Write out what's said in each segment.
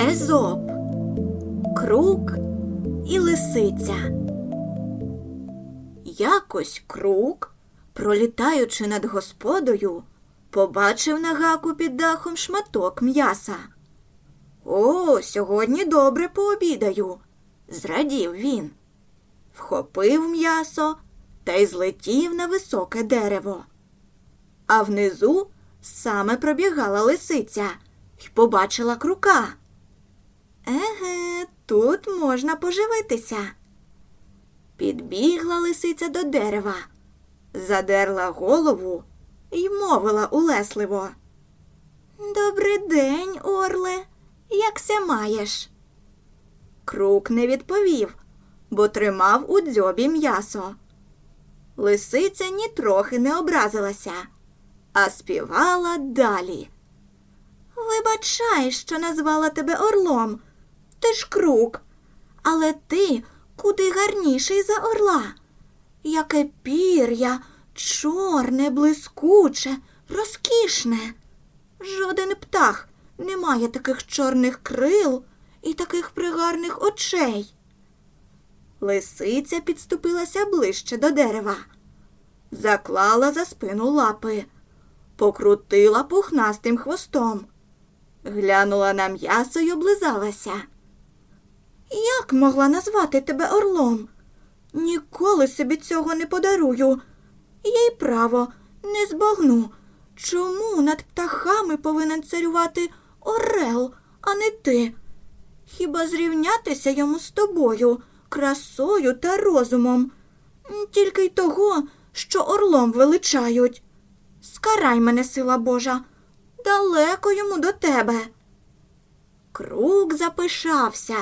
Езоп, Крук і лисиця. Якось крук, пролітаючи над господою, побачив на гаку під дахом шматок м'яса. О, сьогодні добре пообідаю, зрадів він. Вхопив м'ясо та й злетів на високе дерево. А внизу саме пробігала лисиця й побачила крука. Еге, тут можна поживитися. Підбігла лисиця до дерева, задерла голову й мовила улесливо. Добрий день, Орле, якся маєш? Крук не відповів, бо тримав у дзьобі м'ясо. Лисиця нітрохи не образилася, а співала далі. Вибачай, що назвала тебе орлом. Ти ж крук, але ти куди гарніший за орла. Яке пір'я, чорне, блискуче, розкішне. Жоден птах не має таких чорних крил і таких пригарних очей. Лисиця підступилася ближче до дерева, заклала за спину лапи, покрутила пухнастим хвостом, глянула на м'ясо й облизалася. Як могла назвати тебе орлом? Ніколи собі цього не подарую. Їй право, не збагну. Чому над птахами повинен царювати орел, а не ти? Хіба зрівнятися йому з тобою, красою та розумом? Тільки й того, що орлом величають. Скарай мене, сила Божа, далеко йому до тебе. Крук запишався,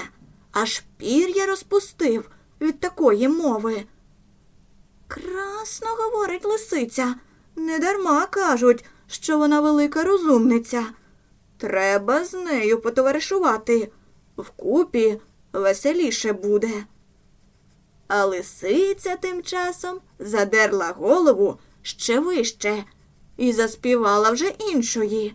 аж пір'я розпустив від такої мови. Красно говорить лисиця. Недарма кажуть, що вона велика розумниця. Треба з нею потоваришувати. Вкупі веселіше буде. А лисиця тим часом задерла голову ще вище і заспівала вже іншої.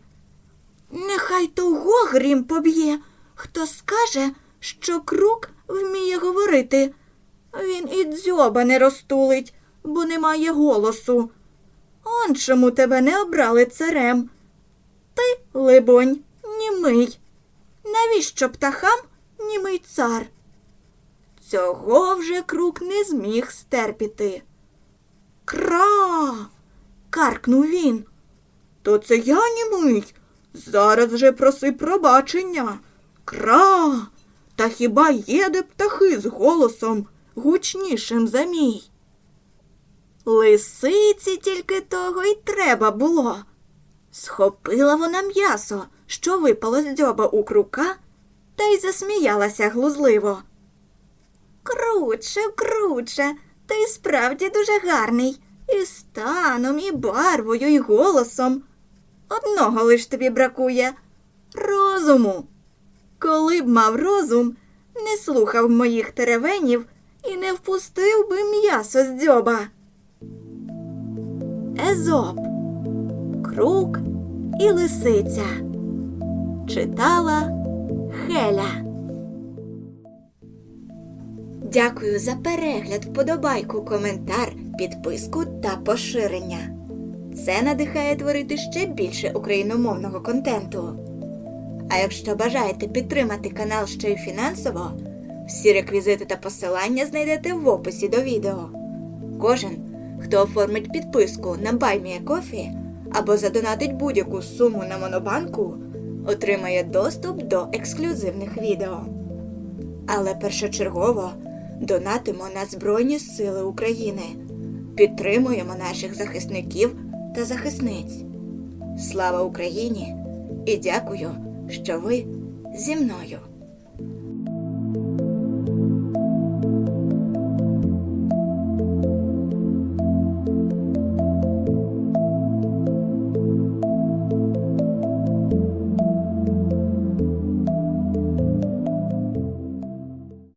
Нехай того грім поб'є, хто скаже, що крук вміє говорити. Він і дзьоба не розтулить, бо немає голосу. Он чому тебе не обрали царем. Ти, либонь, німий. Навіщо птахам німий цар? Цього вже крук не зміг стерпіти. Кра. каркнув він. То це я німий. Зараз же проси пробачення. Кра. Та хіба є де птахи з голосом гучнішим за мій? Лисиці тільки того й треба було. Схопила вона м'ясо, що випало з дзьоба у крука, та й засміялася глузливо. Круче, круче, ти справді дуже гарний. І станом, і барвою, і голосом. Одного лиш тобі бракує розуму. Коли б мав розум, не слухав моїх теревенів і не впустив би м'ясо з дзьоба. Езоп, Крук і Лисиця. Читала Хеля. Дякую за перегляд, вподобайку, коментар, підписку та поширення. Це надихає творити ще більше україномовного контенту. А якщо бажаєте підтримати канал ще й фінансово, всі реквізити та посилання знайдете в описі до відео. Кожен, хто оформить підписку на BuyMeACoffee або задонатить будь-яку суму на монобанку, отримає доступ до ексклюзивних відео. Але першочергово донатимо на Збройні Сили України, підтримуємо наших захисників та захисниць. Слава Україні! І дякую, що ви зі мною.